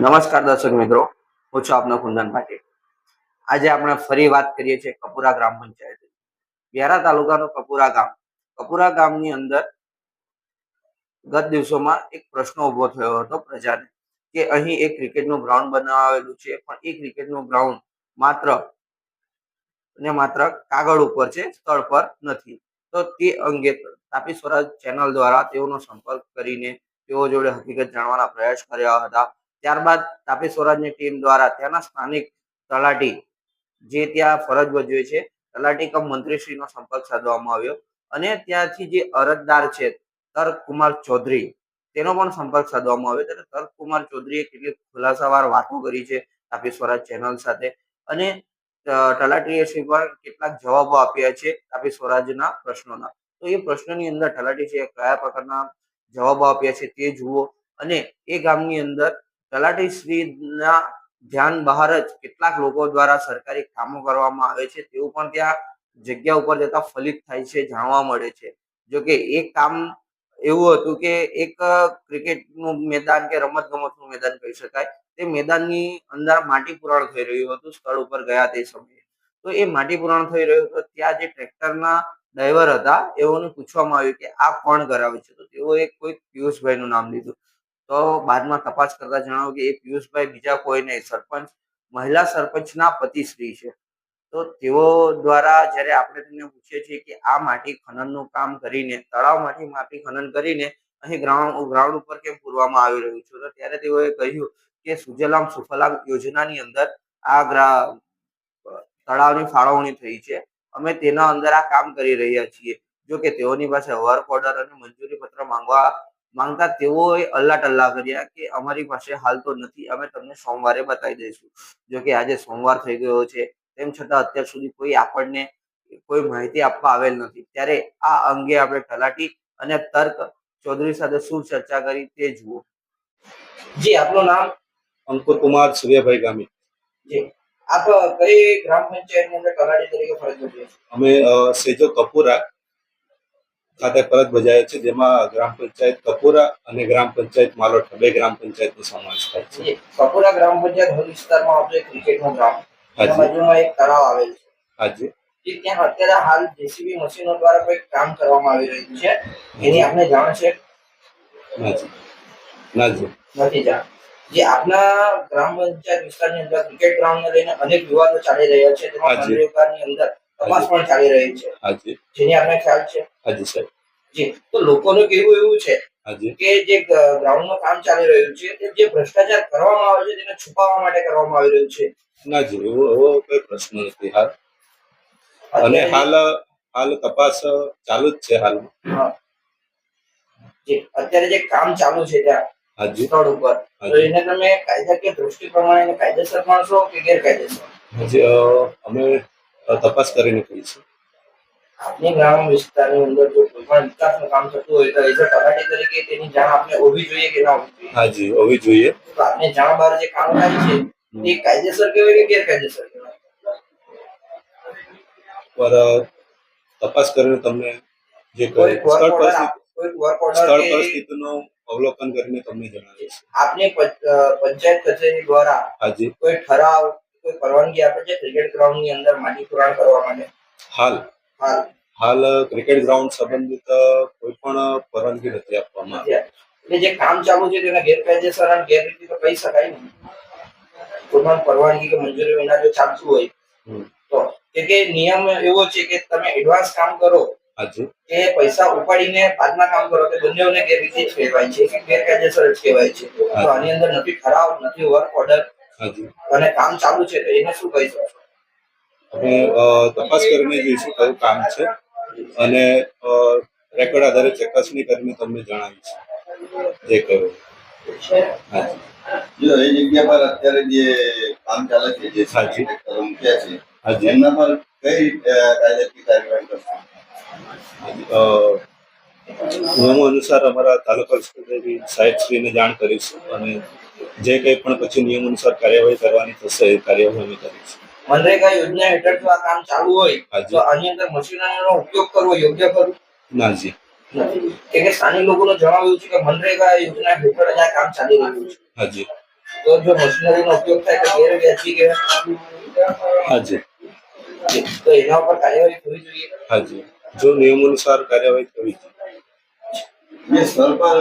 નમસ્કાર દર્શક મિત્રો, હું છું આપનો કુંદન પાટીલ. આજે આપણે ફરી વાત કરીએ છીએ કપુરા ગ્રામ પંચાયત. વ્યારા તાલુકાનું કપુરા ગામ. કપુરા ગામની અંદર ગત દિવસોમાં એક પ્રશ્ન ઊભો થયો હતો પ્રજાને, કે અહીં એક ક્રિકેટનું ગ્રાઉન્ડ બનાવેલું છે, પણ એ ક્રિકેટનું ગ્રાઉન્ડ માત્ર ને માત્ર કાગળ ઉપર છે, સ્થળ પર નથી. તો તે અંગે તાપી સ્વરાજ ચેનલ દ્વારા તેઓનો સંપર્ક કરીને તેઓ જોડે હકીકત જાણવાના પ્રયાસ કર્યા હતા. ત્યારબાદ તાપી સ્વરાજની ટીમ દ્વારા ત્યાંના સ્થાનિક તલાટી, જે ત્યાં ફરજ ભજવે છે, તલાટી કમ મંત્રીશ્રીનો સંપર્ક સાધવામાં આવ્યો અને ત્યાંથી જે અરજદાર છે તર્ક કુમાર ચૌધરી, તેનો પણ સંપર્ક સાધવામાં આવ્યો. ત્યારે તર્ક કુમાર ચૌધરીએ કેટલીક ખુલાસાવાર વાતો કરી છે તાપી સ્વરાજ ચેનલ સાથે અને તલાટીએ શ્રી પણ કેટલાક જવાબો આપ્યા છે તાપી સ્વરાજના પ્રશ્નોના. તો એ પ્રશ્નની અંદર તલાટી છે કયા પ્રકારના જવાબો આપ્યા છે તે જુઓ અને એ ગામની અંદર તલાટીશ્રીના ધ્યાન બહાર જ કેટલાક લોકો દ્વારા સરકારી કામો કરવામાં આવે છે. તેવું પણ ત્યાં જગ્યા ઉપર જતા ફલિત થાય છે, જાણવા મળે છે. જો કે એક કામ એવું હતું કે એક ક્રિકેટનું મેદાન કે રમત ગમતનું મેદાન કહી શકાય. તે મેદાનની અંદર માટી પુરાણ થઈ રહ્યું હતું, સ્થળ ઉપર ગયા તે સમયે. તો એ માટી પુરાણ થઈ રહ્યું હતું, ત્યાં જે ટ્રેક્ટરના ડ્રાઈવર હતા, એઓને પૂછવામાં આવ્યું કે આ કોણ કરાવે છે? તો તેઓએ કોઈ પિયુષભાઈનું નામ લીધું. તો બાદમાં તપાસ કરતા જણાવ્યું કે એ પિયુષભાઈ બીજા કોઈ નહીં, સરપંચ, મહિલા સરપંચના પતિશ્રી છે. તો તેઓ દ્વારા જ્યારે આપણે તેમને પૂછીએ છીએ કે આ માટી ખનનનું કામ કરીને તળાવમાંથી માટી ખનન કરીને અહીં ગ્રાઉન્ડ ગ્રાઉન્ડ ઉપર કેમ પૂરવામાં આવી રહ્યું છે? તો ત્યારે તેઓએ કહ્યું કે સુજલામ સુફલામ યોજનાની અંદર આ ગ્રા, તળાવની ફાળવણી થઈ છે. અમે તેના અંદર આ કામ કરી રહ્યા છીએ. જો કે તેઓની પાસે વર્ક ઓર્ડર અને મંજૂરી પત્ર માંગવા માંગતા તેઓએ અલ્લા ટલ્લા કર્યા કે અમારી પાસે હાલ તો નથી અમે તમને સોમવારે બતાવી દઈશું. જો કે આજે સોમવાર થઈ ગયો છે તેમ છતાં અત્યાર સુધી કોઈ આપણને કોઈ માહિતી આપવા આવેલ નથી. ત્યારે આ અંગે આપણે તલાટી અને તર્ક ચૌધરી સાથે શું ચર્ચા કરી તે જુઓ. જી આપનું નામ? અંકુર કુમાર સૂર્યભાઈ ગામી જી. આપ કઈ ગ્રામ પંચાયતની અંદર તલાટી તરીકે ફરજ બજાવો અમે સેજો કપૂરા ખાતે ફરજ બજાવે છે જેમાં ગ્રામ પંચાયત કપોરા અને ગ્રામ પંચાયત માલોઠા બે ગ્રામ પંચાયતનો સમાવેશ થાય છે. કપુરા ગ્રામ પંચાયત હોલ વિસ્તારમાં આપણે ક્રિકેટ ક્રિકેટનું ગ્રાઉન્ડ બાજુમાં એક તળાવ આવેલ છે. હાજી ત્યાં અત્યારે હાલ જેસીબી મશીનો દ્વારા કોઈ કામ કરવામાં આવી રહ્યું છે? એની આપણે જાણ છે? નથી જાણ. જે આપના ગ્રામ પંચાયત વિસ્તારની અંદર ક્રિકેટ ગ્રાઉન્ડને લઈને અનેક વિવાદો ચાલી રહ્યા છે. તેમાં અંદર તપાસ પણ ચાલી રહી છે. હાજી. જેની આપણે ખ્યાલ છે? હાજી સાહેબ. જી. તો લોકોનું કહેવું એવું છે કે જે ગ્રાઉન્ડમાં કામ ચાલી રહ્યું છે તે જે ભ્રષ્ટાચાર કરવામાં આવે છે તેને છુપાવવા માટે કરવામાં આવી રહ્યું છે. નાજી એવો એવો કોઈ પ્રશ્ન નથી હાલ. અને હાલ હાલ તપાસ ચાલુ જ છે હાલ. જે. અત્યારે જે કામ ચાલુ છે ત્યાં હાજી. સ્થળ ઉપર તો એને તમે કાયદાકીય દ્રષ્ટિ પ્રમાણે કાયદેસર માણશો કે ગેરકાયદેસર? હજી અમે તપાસ કરીને કહીશું આપની ગ્રામ વિસ્તારની અંદર જો કોઈ પણ વિકાસનું કામ થતું હોય તો એઝ અ તલાટી તરીકે તેની જાણ આપને હોવી જોઈએ કે ના હોવી જોઈએ? હાજી હોવી જોઈએ. તો આપને જાણ બહાર જે કામ થાય છે તે કાયદેસર કહેવાય કે ગેરકાયદેસર પર તપાસ કરીને તમને જે કોઈ સ્થળ વર્ક ઓર્ડર પરિસ્થિતિ કોઈ વર્ક સ્થળ ઓર્ડર અવલોકન કરીને તમને જણાવીશ આપની પંચાયત કચેરી દ્વારા કોઈ ઠરાવ કોઈ પરવાનગી આપે છે? ક્રિકેટ ગ્રાઉન્ડની અંદર માટી પુરાણ કરવા માટે? હાલ. હાલ. હાલ ક્રિકેટ ગ્રાઉન્ડ સંબંધિત કોઈ પણ પરવાનગી નથી આપવામાં આવી. એટલે જે કામ ચાલુ છે તેના ગેરકાયદેસર અને ગેરરીતિ તો કહી શકાય નહીં કોઈ પણ પરવાનગી કે મંજૂરી વિના જો ચાલતું હોય તો કે કે નિયમ એવો છે કે તમે એડવાન્સ કામ કરો કે પૈસા ઉપાડીને બાદમાં કામ કરો તે બંનેઓને ગેરરીતિ જ કહેવાય છે કે ગેરકાયદેસર જ કહેવાય છે. તો આની અંદર નથી ખરાબ નથી વર્ક ઓર્ડર અને કામ ચાલુ છે તો એને શું કહી શકો? અમે તપાસ કરીને જોઈશું કયું કામ છે. અને રેકોર્ડ આધારે ચકાસણી કરીને તમને જણાવીશ. જે કરો હાજી. જો એ જગ્યા પર અત્યારે જે કામ ચાલે છે જે. ટ્રેક્ટરો મૂક્યા છે એમના પર કઈ કાયદાકીય કાર્યવાહી કરશે? અ, નિયમો અનુસાર અમારા તાલુકા વિસ્તૃત સાહેબશ્રીને જાણ કરીશું અને જે કંઈ પણ પછી નિયમ અનુસાર કાર્યવાહી કરવાની થશે એ કાર્યવાહી અમે કરીશું. મનરેગા યોજના હેઠળ જો આ કામ ચાલુ હોય તો આની અંદર મશીનરીનો ઉપયોગ કરવો યોગ્ય ખરું? નાજી નથી કે કે સ્થાનિક લોકોનું જણાવ્યું છે કે મનરેગા યોજના હેઠળ આ કામ ચાલી રહ્યું છે? હાજી તો જો મશીનરીનો ઉપયોગ થાય તો કહેવાય હાજી તો એના ઉપર કાર્યવાહી થવી જોઈએ? હાજી જો નિયમ અનુસાર કાર્યવાહી થવી જોઈએ જે સ્થળ પર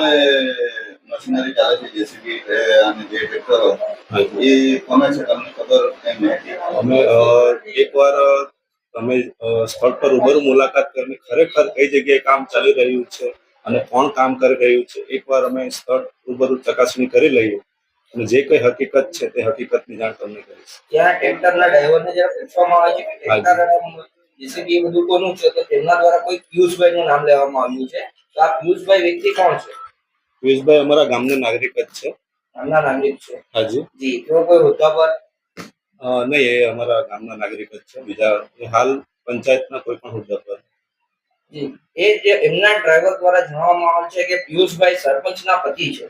મશીનરી ચાલે છે જેસીબી અને જે ટ્રેક્ટરો એ કોને છે તમને ખબર કઈ માહિતી અમે એકવાર તમે સ્થળ પર રૂબરૂ મુલાકાત કરીને ખરેખર કઈ જગ્યાએ કામ ચાલી રહ્યું છે અને કોણ કામ કરી રહ્યું છે એકવાર અમે સ્થળ રૂબરૂ ચકાસણી કરી લઈએ અને જે કઈ હકીકત છે તે હકીકતની જાણ તમને કરીશ. ત્યાં ટ્રેક્ટરના ડ્રાઈવરને જ્યારે પૂછવામાં આવે છે કે ટ્રેક્ટર જેસીબી બધું કોનું છે તો તેમના દ્વારા કોઈ પિયુષભાઈ નું નામ લેવામાં આવ્યું છે? તો આ પિયુષભાઈ વ્યક્તિ કોણ છે? પિયુષભાઈ અમારા ગામના નાગરિક જ છે. ગામના નાગરિક છે? હાજી. જી તેઓ કોઈ હોદ્દા પર? નહીં એ અમારા ગામના નાગરિક જ છે. બીજા હાલ પંચાયતના કોઈ પણ હોદ્દા પર. જી એ જે એમના ડ્રાઈવર દ્વારા જણાવવામાં આવે છે કે પિયુષભાઈ સરપંચના પતિ છે.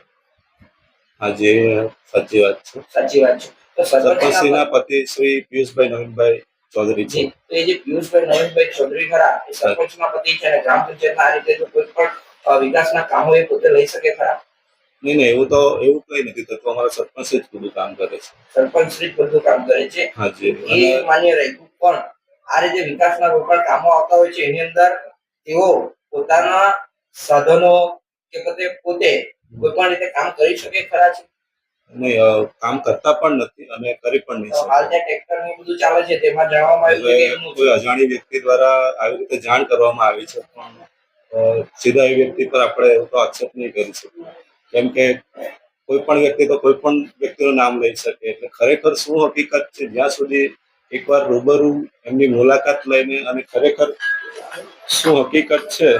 હાજી સાચી વાત છે. સાચી વાત છે. તો સરપંચના પતિ શ્રી પિયુષભાઈ નવીનભાઈ ચૌધરી છે. તો એ જે પિયુષભાઈ નવીનભાઈ ચૌધરી ખરા એ સરપંચના પતિ છે અને ગ્રામ પંચાયતના આ રીતે કોઈ પણ વિકાસના કામો એ પોતે લઈ શકે ખરા? નહીં નહીં એવું તો એવું કઈ નથી થતું અમારા સરપંચ જ બધું કામ કરે છે. સરપંચ જ બધું કામ કરે છે. હાજી એ માન્ય રહેતું પણ આ રીતે વિકાસના કોઈ પણ કામો આવતા હોય છે એની અંદર તેઓ પોતાના સાધનો કે પોતે પોતે કોઈ પણ રીતે કામ કરી શકે ખરા છે? કામ કરતા પણ નથી અને કરી પણ નહીં હાલ જે ટ્રેક્ટર ને બધું ચાલે છે તેમાં જણાવવામાં આવ્યું કે કોઈ અજાણી વ્યક્તિ દ્વારા આવી રીતે જાણ કરવામાં આવી છે પણ સીધા એ વ્યક્તિ પર આપણે એવું તો આક્ષેપ નહીં કરી શકીએ. કેમ કે કોઈ પણ વ્યક્તિ તો કોઈ પણ વ્યક્તિનું નામ લઈ શકે એટલે ખરેખર શું હકીકત છે? જ્યાં સુધી એકવાર રૂબરૂ એમની મુલાકાત લઈને અને ખરેખર શું હકીકત છે?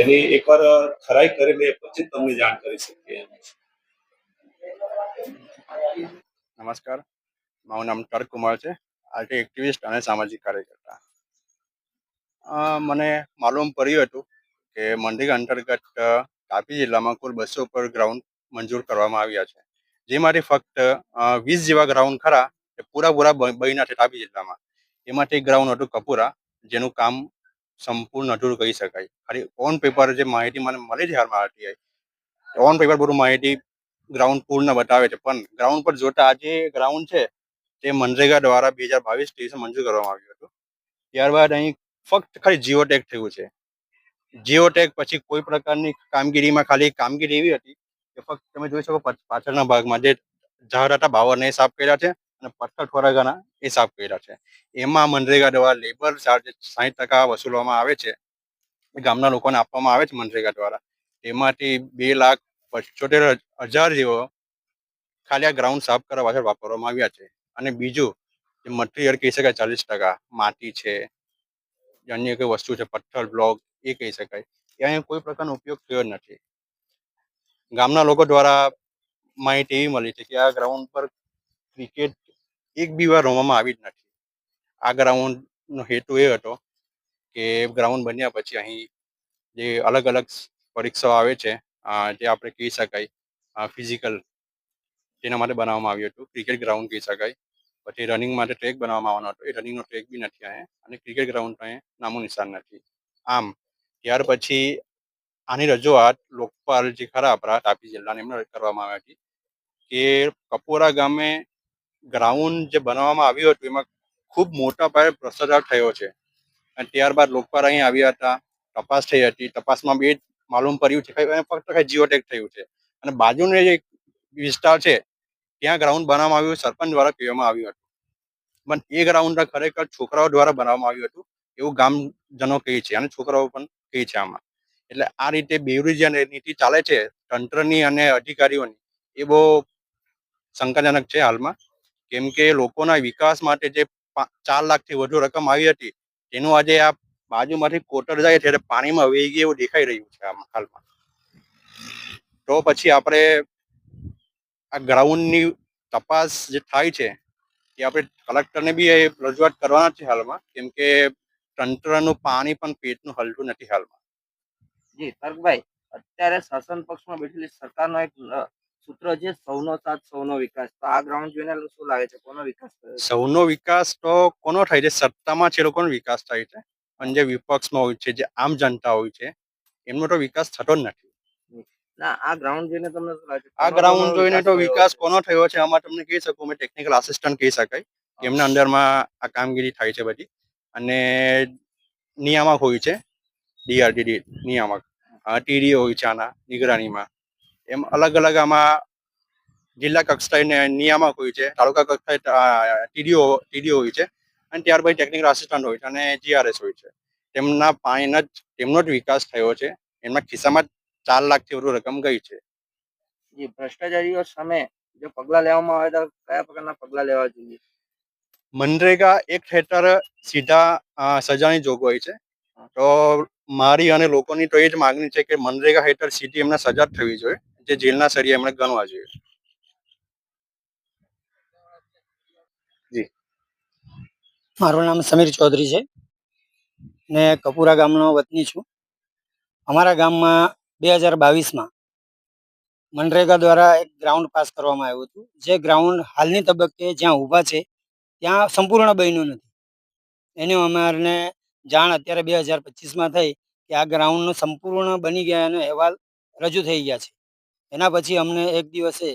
એની એકવાર ખરાઈ કરી લે પછી તમને જાણ કરી શકીએ નમસ્કાર. મારું નામ તર્ક કુમાર છે. આર્ટી એક્ટિવિસ્ટ અને સામાજિક કાર્યકર્તા. મને માલુમ પડ્યું હતું કે મંદિર અંતર્ગત તાપી જિલ્લામાં કુલ બસો ઉપર ગ્રાઉન્ડ મંજૂર કરવામાં આવ્યા છે. જેમાંથી ફક્ત વીસ જેવા ગ્રાઉન્ડ ખરા, એ પૂરા પૂરા બન્યા છે તાપી જિલ્લામાં. એમાંથી એક ગ્રાઉન્ડ હતું કપૂરા, જેનું કામ સંપૂર્ણ અધૂરું કહી શકાય. ખાલી ઓન પેપર જે માહિતી મને મળી છે હાલમાં આરટીઆઈ ઓન પેપર બધું માહિતી ગ્રાઉન્ડ પૂર્ણ બતાવે છે. પણ ગ્રાઉન્ડ પર જોતા આજે ગ્રાઉન્ડ છે, તે મનરેગા દ્વારા બે હજાર બાવીસ ત્રેવીસ મંજૂર કરવામાં આવ્યું હતું. ત્યારબાદ અહીં ફક્ત ખાલી જીઓટેક થયું છે. જીઓટેક પછી કોઈ પ્રકારની કામગીરીમાં ખાલી કામગીરી એવી હતી કે ફક્ત તમે જોઈ શકો પાછળના ભાગમાં જે ઝાડ હતા બાવરને સાફ કર્યા છે. અને પથ્થર થોરાગાના એ સાફ કર્યા છે. એમાં મનરેગા દ્વારા લેબર ચાર્જ સાહીઠ ટકા વસૂલવામાં આવે છે. ગામના લોકોને આપવામાં આવે છે મનરેગા દ્વારા. એમાંથી બે લાખ પંચોતેર હજાર જેવો ખાલી આ ગ્રાઉન્ડ સાફ કરવા પાછળ વાપરવામાં આવ્યા છે. અને બીજું, જે મટીરિયલ કહી શકાય ચાલીસ ટકા, માટી છે અન્ય કોઈ વસ્તુ છે, પથ્થર બ્લોક એ કહી શકાય. ત્યાં કોઈ પ્રકારનો ઉપયોગ થયો નથી. ગામના લોકો દ્વારા માહિતી એવી મળી છે કે આ ગ્રાઉન્ડ પર ક્રિકેટ એક બી વાર રમવામાં આવી જ નથી. આ ગ્રાઉન્ડનો હેતુ એ હતો કે ગ્રાઉન્ડ બન્યા પછી અહીં જે અલગ અલગ પરીક્ષાઓ આવે છે જે આપણે કહી શકાય ફિઝિકલ તેના માટે બનાવવામાં આવ્યું હતું. ક્રિકેટ ગ્રાઉન્ડ કહી શકાય. પછી રનિંગ માટે ટ્રેક બનાવવામાં આવવાનો હતો. એ રનિંગનો ટ્રેક બી નથી અહીં અને ક્રિકેટ ગ્રાઉન્ડ અહીં નામો નિશાન નથી. આમ, ત્યાર પછી આની રજૂઆત લોકપાલ જે ખરા આપણા તાપી જિલ્લાને એમને કરવામાં આવી હતી કે કપોરા ગામે ગ્રાઉન્ડ જે બનાવવામાં આવ્યું હતું, એમાં ખૂબ મોટા પાયે ભ્રષ્ટાચાર થયો છે. અને ત્યારબાદ લોકપાલ અહીં આવ્યા હતા, તપાસ થઈ હતી. તપાસમાં બે માલુમ પડ્યું છે ફક્ત કઈ જીઓટેક થયું છે. અને બાજુનો જે વિસ્તાર છે, ત્યાં ગ્રાઉન્ડ બનાવવામાં આવ્યું, સરપંચ દ્વારા કહેવામાં આવ્યું હતું. પણ એ ગ્રાઉન્ડ ખરેખર છોકરાઓ દ્વારા બનાવવામાં આવ્યું હતું, એવું ગામજનો કહે છે. અને છોકરાઓ પણ કહે છે આમાં. એટલે આ રીતે બેવરી જે નીતિ ચાલે છે, તંત્રની અને અધિકારીઓની, એ બહુ શંકાજનક છે હાલમાં. કેમ કે લોકોના વિકાસ માટે જે ચાર લાખથી વધુ રકમ આવી હતી, તેનું આજે આ બાજુમાંથી કોટર જાય ત્યારે પાણીમાં વહી ગયું એવું દેખાઈ રહ્યું છે આમાં હાલમાં. તો પછી આપણે આ ગ્રાઉન્ડની તપાસ જે થાય છે, એ આપણે કલેક્ટરને બી એ રજૂઆત કરવાના છે હાલમાં, કેમ કે તંત્રનું પાણી પણ પેટનું હલતું નથી હાલમાં. જી, તર્કભાઈ, અત્યારે શાસન પક્ષમાં બેઠેલી સરકારનો એક સૂત્ર છે સૌનો સાથ સૌનો વિકાસ. તો આ ગ્રાઉન્ડ જોઈને શું લાગે છે? કોનો વિકાસ થયો સૌનો વિકાસ તો કોનો થાય છે? સત્તામાં છે લોકોનો વિકાસ થાય છે. પણ જે વિપક્ષમાં હોય છે જે આમ જનતા હોય છે એમનો તો વિકાસ થતો જ નથી. ના આ ગ્રાઉન્ડ જોઈને તમને શું લાગે આ ગ્રાઉન્ડ જોઈને તો વિકાસ કોનો થયો છે? આમાં તમને કહી શકું મેં ટેકનિકલ આસિસ્ટન્ટ કહી શકાય. એમના અંદરમાં આ કામગીરી થાય છે બધી. અને નિયામક હોય છે ડીઆરડીડી નિયામક. ટીડીઓ હોય છે આના નિગરાનીમાં. એમ અલગ અલગ આમાં જિલ્લા કક્ષાએ નિયામક હોય છે તાલુકા કક્ષાએ ટીડીઓ ટીડીઓ હોય છે અને ત્યારબાદ ટેકનિકલ આસિસ્ટન્ટ હોય છે અને જીઆરએસ હોય છે. તેમના પાણીના જ તેમનો જ વિકાસ થયો છે. એમના ખિસ્સામાં ચાર લાખથી વધુ રકમ ગઈ છે. જી ભ્રષ્ટાચારીઓ સામે જો પગલાં લેવામાં આવે તો કયા પ્રકારના પગલાં લેવા જોઈએ? મનરેગા એક હેઠળ સીધા સજાની જોગવાઈ છે. તો મારી અને લોકોની તો એ જ માગણી છે કે મનરેગા હેઠળ સીધી એમને સજા થવી જોઈએ. જે જેલના સળિયા એમણે ગણવા જોઈએ. મારું નામ સમીર ચૌધરી છે. ને કપુરા ગામનો વતની છું. અમારા ગામમાં બે હજાર બાવીસમાં મનરેગા દ્વારા એક ગ્રાઉન્ડ પાસ કરવામાં આવ્યું હતું. જે ગ્રાઉન્ડ હાલની તબક્કે જ્યાં ઊભા છે, ત્યાં સંપૂર્ણ બન્યું નથી. એની અમારને જાણ અત્યારે બે હજાર પચીસમાં થઈ કે આ ગ્રાઉન્ડનો સંપૂર્ણ બની ગયાનો અહેવાલ રજૂ થઈ ગયા છે. એના પછી અમને એક દિવસે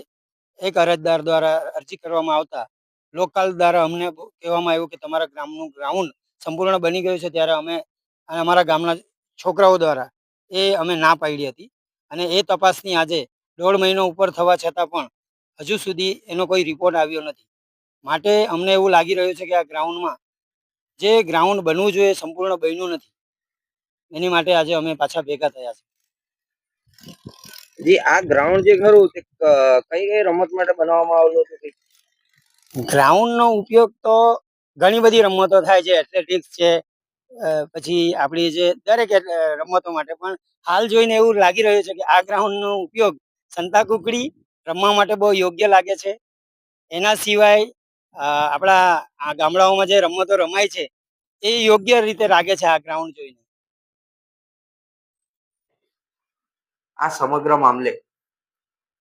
એક અરજદાર દ્વારા અરજી કરવામાં આવતા, લોકલ દ્વારા અમને કહેવામાં આવ્યું કે તમારા ગામનું ગ્રાઉન્ડ સંપૂર્ણ બની ગયું છે ત્યારે અમે, અને અમારા ગામના છોકરાઓ દ્વારા એ અમે ના પાડી હતી. અને એ તપાસની આજે દોઢ મહિનો ઉપર થવા છતાં પણ હજુ સુધી એનો કોઈ રિપોર્ટ આવ્યો નથી. માટે અમને એવું લાગી રહ્યું છે કે આ ગ્રાઉન્ડમાં જે ગ્રાઉન્ડ બનવું જોઈએ સંપૂર્ણ બન્યું નથી. એની માટે આજે અમે પાછા ભેગા થયા છે જી, આ ગ્રાઉન્ડ જે ખરું તે કઈ કઈ રમત માટે બનાવવામાં આવેલું હતું ગ્રાઉન્ડ ગ્રાઉન્ડનો ઉપયોગ તો ઘણી બધી રમતો થાય છે એથ્લેટિક્સ છે પછી આપણી જે દરેક રમતો માટે, પણ હાલ જોઈને એવું લાગી રહ્યું છે કે આ ગ્રાઉન્ડનો ઉપયોગ સંતા કુકડી રમવા માટે બહુ યોગ્ય લાગે છે. એના સિવાય આપણા આ ગામડાઓમાં જે રમતો રમાય છે, એ યોગ્ય રીતે લાગે છે આ ગ્રાઉન્ડ જોઈને. આ સમગ્ર મામલે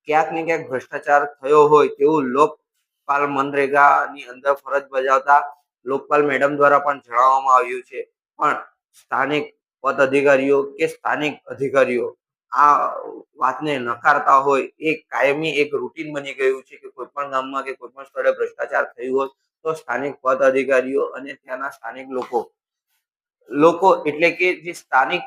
ક્યાંક ને ક્યાંક ભ્રષ્ટાચાર થયો હોય તેવું લોકપાલ મનરેગાની અંદર ફરજ બજાવતા લોકપાલ મેડમ દ્વારા પણ જણાવવામાં આવ્યું છે. પણ સ્થાનિક પદ અધિકારીઓ કે સ્થાનિક અધિકારીઓ આ વાતને નકારતા હોય એ કાયમી એક રૂટીન બની ગયું છે કે કોઈ પણ ગામમાં કે કોઈ પણ સ્થળે ભ્રષ્ટાચાર થયું હોય તો સ્થાનિક પદ અધિકારીઓ અને ત્યાંના સ્થાનિક લોકો લોકો એટલે કે જે સ્થાનિક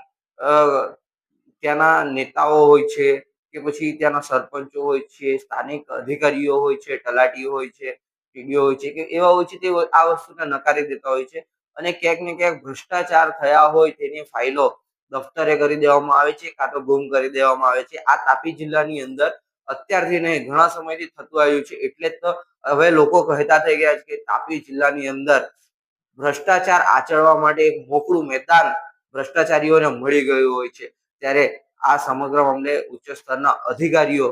ત્યાંના નેતાઓ હોય છે કે પછી ત્યાંના સરપંચો હોય છે, સ્થાનિક અધિકારીઓ હોય છે, તલાટીઓ હોય છે ટીડીઓ હોય છે કે એવા હોય છે તે આ વસ્તુને નકારી દેતા હોય છે અને ક્યાંક ને ક્યાંક ભ્રષ્ટાચાર થયા હોય તેની ફાઇલો દફતરે કરી દેવામાં આવે છે કાં તો ગુમ કરી દેવામાં આવે છે. આ તાપી જિલ્લાની અંદર અત્યારથી નહીં, ઘણા સમયથી થતું આવ્યું છે. એટલે જ તો હવે લોકો કહેતા થઈ ગયા છે કે તાપી જિલ્લાની અંદર ભ્રષ્ટાચાર આચરવા માટે એક મોકળું મેદાન ભ્રષ્ટાચારીઓને મળી ગયું હોય છે. ત્યારે આ સમગ્ર મામલે ઉચ્ચ સ્તરના અધિકારીઓ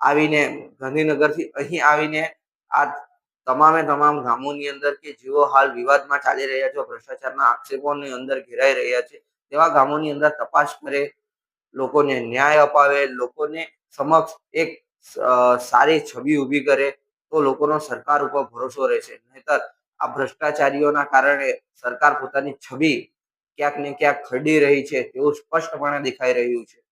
આવીને ગાંધીનગરથી અહીં આવીને આ તમામે તમામ ગામોની અંદર કે જેઓ હાલ વિવાદમાં ચાલી રહ્યા છે, ભ્રષ્ટાચારના આક્ષેપોની અંદર ઘેરાઈ રહ્યા છે, તેવા ગામોની અંદર તપાસ કરે, લોકોને ન્યાય અપાવે, લોકોને સમક્ષ એક સારી છબી ઊભી કરે, તો લોકોનો સરકાર ઉપર ભરોસો રહેશે. નહીતર આ ભ્રષ્ટાચારીઓના કારણે સરકાર પોતાની છબી ક્યાંક ને ક્યાંક ખરડી રહી છે તેવું સ્પષ્ટપણે દેખાઈ રહ્યું છે.